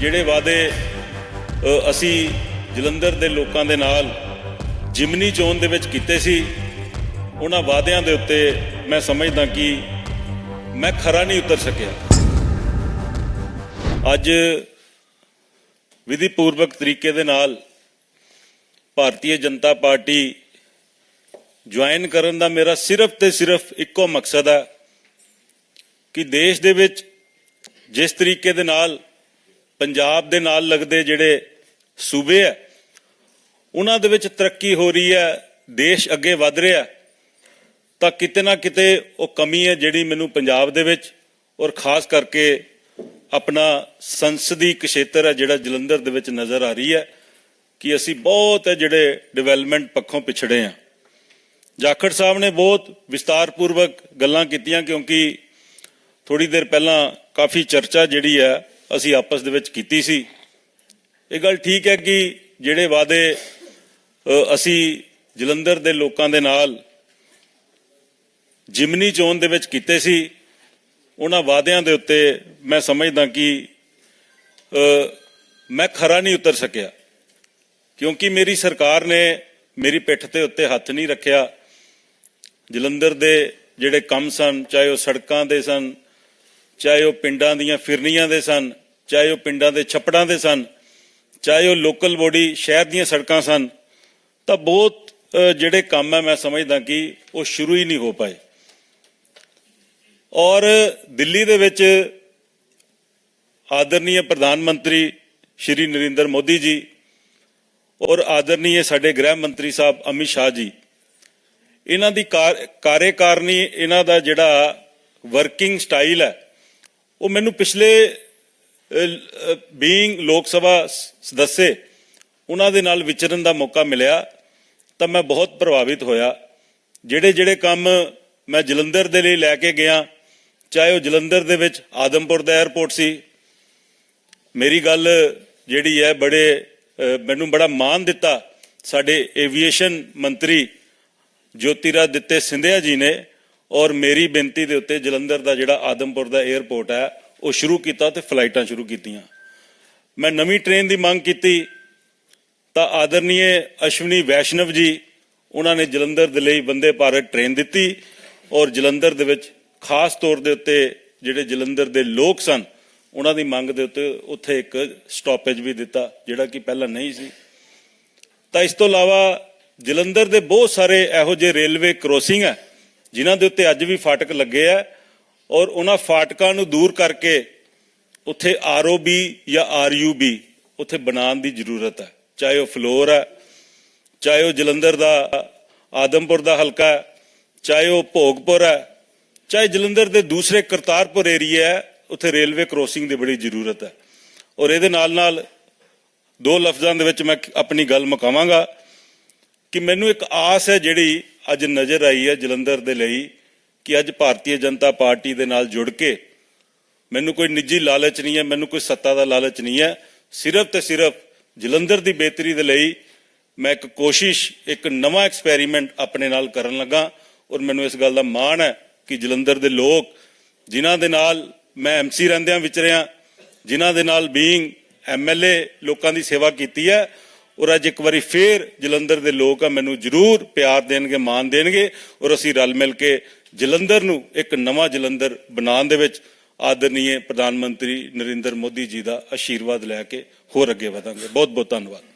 ਜਿਹੜੇ ਵਾਅਦੇ ਅਸੀਂ ਜਲੰਧਰ ਦੇ ਲੋਕਾਂ ਦੇ ਨਾਲ ਜਿਮਨੀ ਚੋਣ ਦੇ ਵਿੱਚ ਕੀਤੇ ਸੀ, ਉਹਨਾਂ ਵਾਅਦਿਆਂ ਦੇ ਉੱਤੇ ਮੈਂ ਸਮਝਦਾ ਕਿ ਮੈਂ ਖਰਾ ਨਹੀਂ ਉਤਰ ਸਕਿਆ। ਅੱਜ ਵਿਧੀ ਪੂਰਵਕ ਤਰੀਕੇ ਦੇ ਨਾਲ ਭਾਰਤੀ ਜਨਤਾ ਪਾਰਟੀ ਜੁਆਇਨ ਕਰਨ ਦਾ ਮੇਰਾ ਸਿਰਫ ਤੇ ਸਿਰਫ ਇੱਕੋ ਮਕਸਦ ਹੈ ਕਿ ਦੇਸ਼ ਦੇ ਵਿੱਚ ਜਿਸ ਤਰੀਕੇ ਦੇ ਨਾਲ ਪੰਜਾਬ ਦੇ ਨਾਲ ਲੱਗਦੇ ਜਿਹੜੇ ਸੂਬੇ ਆ, ਉਹਨਾਂ ਦੇ ਵਿੱਚ ਤਰੱਕੀ ਹੋ ਰਹੀ ਹੈ, ਦੇਸ਼ ਅੱਗੇ ਵਧ ਰਿਹਾ ਤਾਂ ਕਿਤੇ ਨਾ ਕਿਤੇ ਉਹ ਕਮੀ ਹੈ ਜਿਹੜੀ ਮੈਨੂੰ ਪੰਜਾਬ ਦੇ ਵਿੱਚ ਔਰ ਖਾਸ ਕਰਕੇ ਆਪਣਾ ਸੰਸਦੀ ਖੇਤਰ ਹੈ ਜਿਹੜਾ ਜਲੰਧਰ ਦੇ ਵਿੱਚ ਨਜ਼ਰ ਆ ਰਹੀ ਹੈ ਕਿ ਅਸੀਂ ਬਹੁਤ ਹੈ ਜਿਹੜੇ ਡਿਵੈਲਪਮੈਂਟ ਪੱਖੋਂ ਪਿਛੜੇ ਹਾਂ। ਜਾਖੜ ਸਾਹਿਬ ਨੇ ਬਹੁਤ ਵਿਸਤਾਰਪੂਰਵਕ ਗੱਲਾਂ ਕੀਤੀਆਂ ਕਿਉਂਕਿ ਥੋੜੀ ਦੇਰ ਪਹਿਲਾਂ ਕਾਫੀ ਚਰਚਾ ਜਿਹੜੀ ਹੈ ਅਸੀਂ ਆਪਸ ਦੇ ਵਿੱਚ ਕੀਤੀ ਸੀ। ਇਹ ਗੱਲ ਠੀਕ ਹੈ ਕਿ ਜਿਹੜੇ ਵਾਅਦੇ ਅਸੀਂ ਜਲੰਧਰ ਦੇ ਲੋਕਾਂ ਦੇ ਨਾਲ ਜਿਮਨੀ ਚੋਣ ਦੇ ਵਿੱਚ ਕੀਤੇ ਸੀ, ਉਹਨਾਂ ਵਾਅਦਿਆਂ ਦੇ ਉੱਤੇ ਮੈਂ ਸਮਝਦਾ ਕਿ ਮੈਂ ਖਰਾ ਨਹੀਂ ਉਤਰ ਸਕਿਆ। ਕਿਉਂਕਿ ਮੇਰੀ ਸਰਕਾਰ ਨੇ ਮੇਰੀ ਪਿੱਠ ਤੇ ਉੱਤੇ ਹੱਥ ਨਹੀਂ ਰੱਖਿਆ। ਜਲੰਧਰ ਦੇ ਜਿਹੜੇ ਕੰਮ ਸਨ, ਚਾਹੇ ਉਹ ਸੜਕਾਂ ਦੇ ਸਨ ਚਾਹੇ ਉਹ ਪਿੰਡਾਂ ਦੀਆਂ ਫਿਰਨੀਆਂ ਦੇ ਸਨ, ਚਾਹੇ ਉਹ ਪਿੰਡਾਂ ਦੇ ਛੱਪੜਾਂ ਦੇ ਸਨ, ਚਾਹੇ ਉਹ ਲੋਕਲ ਬੋਡੀ ਸ਼ਹਿਰ ਦੀਆਂ ਸੜਕਾਂ ਸਨ, ਤਾਂ ਬਹੁਤ ਜਿਹੜੇ ਕੰਮ ਹੈ ਮੈਂ ਸਮਝਦਾ ਕਿ ਉਹ ਸ਼ੁਰੂ ਹੀ ਨਹੀਂ ਹੋ ਪਾਏ। ਔਰ ਦਿੱਲੀ ਦੇ ਵਿੱਚ ਆਦਰਨੀय ਪ੍ਰਧਾਨ ਮੰਤਰੀ ਸ਼੍ਰੀ ਨਰਿੰਦਰ ਮੋਦੀ ਜੀ ਔਰ ਆਦਰਨੀय ਸਾਡੇ ਗ੍ਰਹਿ ਮੰਤਰੀ ਸਾਹਿਬ ਅਮਿਤ ਸ਼ਾਹ ਜੀ, ਇਹਨਾਂ ਦੀ ਕਾਰ- ਕਾਰਜਕਾਰਨੀ ਇਹਨਾਂ ਦਾ ਜਿਹੜਾ ਵਰਕਿੰਗ ਸਟਾਈਲ ਹੈ ਉਹ ਮੈਨੂੰ ਪਿਛਲੇ ਬੀਇੰਗ ਲੋਕ ਸਭਾ ਸਦੱਸੇ ਉਹਨਾਂ ਦੇ ਨਾਲ ਵਿਚਰਨ ਦਾ ਮੌਕਾ ਮਿਲਿਆ ਤਾਂ ਮੈਂ ਬਹੁਤ ਪ੍ਰਭਾਵਿਤ ਹੋਇਆ। ਜਿਹੜੇ ਜਿਹੜੇ ਕੰਮ ਮੈਂ ਜਲੰਧਰ ਦੇ ਲਈ ਲੈ ਕੇ ਗਿਆ, ਚਾਹੇ ਉਹ ਜਲੰਧਰ ਦੇ ਵਿੱਚ ਆਦਮਪੁਰ ਦਾ 에ਅਰਪੋਰਟ ਸੀ, ਮੇਰੀ ਗੱਲ ਜਿਹੜੀ ਹੈ ਬੜੇ ਮੈਨੂੰ ਬੜਾ ਮਾਣ ਦਿੱਤਾ। ਸਾਡੇ ਏਵੀਏਸ਼ਨ ਮੰਤਰੀ ਜੋਤੀਰਾਦਿੱਤੇ ਸਿੰਧਿਆ ਜੀ ਨੇ ਔਰ ਮੇਰੀ ਬੇਨਤੀ ਦੇ ਉੱਤੇ ਜਲੰਧਰ ਦਾ ਜਿਹੜਾ ਆਦਮਪੁਰ ਦਾ 에ਅਰਪੋਰਟ ਹੈ, ਉਹ ਸ਼ੁਰੂ ਕੀਤਾ ਤੇ ਫਲਾਈਟਾਂ ਸ਼ੁਰੂ ਕੀਤੀਆਂ। ਮੈਂ ਨਵੀਂ ਟ੍ਰੇਨ ਦੀ ਮੰਗ ਕੀਤੀ, ਤਾਂ ਆਦਰਨੀय ਅਸ਼ਵਨੀ ਵੈਸ਼ਨਵ ਜੀ, ਉਹਨਾਂ ਨੇ ਜਲੰਧਰ ਦੇ ਲਈ ਬੰਦੇ ਭਾਰਤ ਟ੍ਰੇਨ ਦਿੱਤੀ ਔਰ ਜਲੰਧਰ ਦੇ ਵਿੱਚ ਖਾਸ ਤੌਰ ਦੇ ਉੱਤੇ ਜਿਹੜੇ ਜਲੰਧਰ ਦੇ ਲੋਕ ਸਨ, ਉਹਨਾਂ ਦੀ ਮੰਗ ਦੇ ਉੱਤੇ ਉੱਥੇ ਇੱਕ ਸਟਾਪੇਜ ਵੀ ਦਿੱਤਾ, ਜਿਹੜਾ ਕਿ ਪਹਿਲਾਂ ਨਹੀਂ ਸੀ। ਤਾਂ ਇਸ ਤੋਂ ਇਲਾਵਾ ਜਲੰਧਰ ਦੇ ਬਹੁਤ ਸਾਰੇ ਇਹੋ ਜਿਹੇ ਰੇਲਵੇ ਕ੍ਰੋਸਿੰਗ ਹੈ ਜਿਨ੍ਹਾਂ ਦੇ ਉੱਤੇ ਅੱਜ ਵੀ ਫਾਟਕ ਲੱਗੇ ਆ ਔਰ ਉਹਨਾਂ ਫਾਟਕਾਂ ਨੂੰ ਦੂਰ ਕਰਕੇ ਉੱਥੇ ਆਰਓਬੀ ਜਾਂ ਆਰਯੂਬੀ ਉੱਥੇ ਬਣਾਉਣ ਦੀ ਜ਼ਰੂਰਤ ਹੈ। ਚਾਹੇ ਉਹ ਫਲੋਰ ਹੈ, ਚਾਹੇ ਉਹ ਜਲੰਧਰ ਦਾ, ਆਦਮਪੁਰ ਦਾ ਹਲਕਾ ਹੈ, ਚਾਹੇ ਉਹ ਭੋਗਪੁਰ ਹੈ, ਚਾਹੇ ਜਲੰਧਰ ਦੇ ਦੂਸਰੇ ਕਰਤਾਰਪੁਰ ਏਰੀਆ ਹੈ, ਉੱਥੇ ਰੇਲਵੇ ਕ੍ਰੋਸਿੰਗ ਦੀ ਬੜੀ ਜ਼ਰੂਰਤ ਹੈ। ਔਰ ਇਹਦੇ ਨਾਲ ਨਾਲ ਦੋ ਲਫ਼ਜ਼ਾਂ ਦੇ ਵਿੱਚ ਮੈਂ ਆਪਣੀ ਗੱਲ ਮੁਕਾਵਾਂਗਾ ਕਿ ਮੈਨੂੰ ਇੱਕ ਆਸ ਹੈ ਜਿਹੜੀ ਅੱਜ ਨਜ਼ਰ ਆਈ ਹੈ ਜਲੰਧਰ ਦੇ ਲਈ ਕਿ ਅੱਜ ਭਾਰਤੀ ਜਨਤਾ ਪਾਰਟੀ ਦੇ ਨਾਲ ਜੁੜ ਕੇ ਮੈਨੂੰ ਕੋਈ ਨਿੱਜੀ ਲਾਲਚ ਨਹੀਂ ਹੈ, ਮੈਨੂੰ ਕੋਈ ਸੱਤਾ ਦਾ ਲਾਲਚ ਨਹੀਂ ਹੈ। ਸਿਰਫ ਤੇ ਸਿਰਫ ਜਲੰਧਰ ਦੀ ਬਿਹਤਰੀ ਦੇ ਲਈ ਮੈਂ ਇੱਕ ਕੋਸ਼ਿਸ਼, ਇੱਕ ਨਵਾਂ ਐਕਸਪੈਰੀਮੈਂਟ ਆਪਣੇ ਨਾਲ ਕਰਨ ਲੱਗਾ ਔਰ ਮੈਨੂੰ ਇਸ ਗੱਲ ਦਾ ਮਾਣ ਹੈ ਕਿ ਜਲੰਧਰ ਦੇ ਲੋਕ, ਜਿਨ੍ਹਾਂ ਦੇ ਨਾਲ ਮੈਂ ਐਮਸੀ ਰਹਿੰਦਿਆਂ ਵਿਚਰਿਆ ਜਿਨ੍ਹਾਂ ਦੇ ਨਾਲ ਬੀਇੰਗ ਐਮਐਲਏ ਲੋਕਾਂ ਦੀ ਸੇਵਾ ਕੀਤੀ ਹੈ ਔਰ ਅੱਜ ਇੱਕ ਵਾਰੀ ਫੇਰ ਜਲੰਧਰ ਦੇ ਲੋਕ ਆ, ਮੈਨੂੰ ਜ਼ਰੂਰ ਪਿਆਰ ਦੇਣਗੇ, ਮਾਣ ਦੇਣਗੇ ਔਰ ਅਸੀਂ ਰਲ ਮਿਲ ਕੇ ਜਲੰਧਰ ਨੂੰ ਇੱਕ ਨਵਾਂ ਜਲੰਧਰ ਬਣਾਉਣ ਦੇ ਵਿੱਚ ਆਦਰਨੀय ਪ੍ਰਧਾਨ ਮੰਤਰੀ ਨਰਿੰਦਰ ਮੋਦੀ ਜੀ ਦਾ ਆਸ਼ੀਰਵਾਦ ਲੈ ਕੇ ਹੋਰ ਅੱਗੇ ਵਧਾਂਗੇ। ਬਹੁਤ ਬਹੁਤ ਧੰਨਵਾਦ।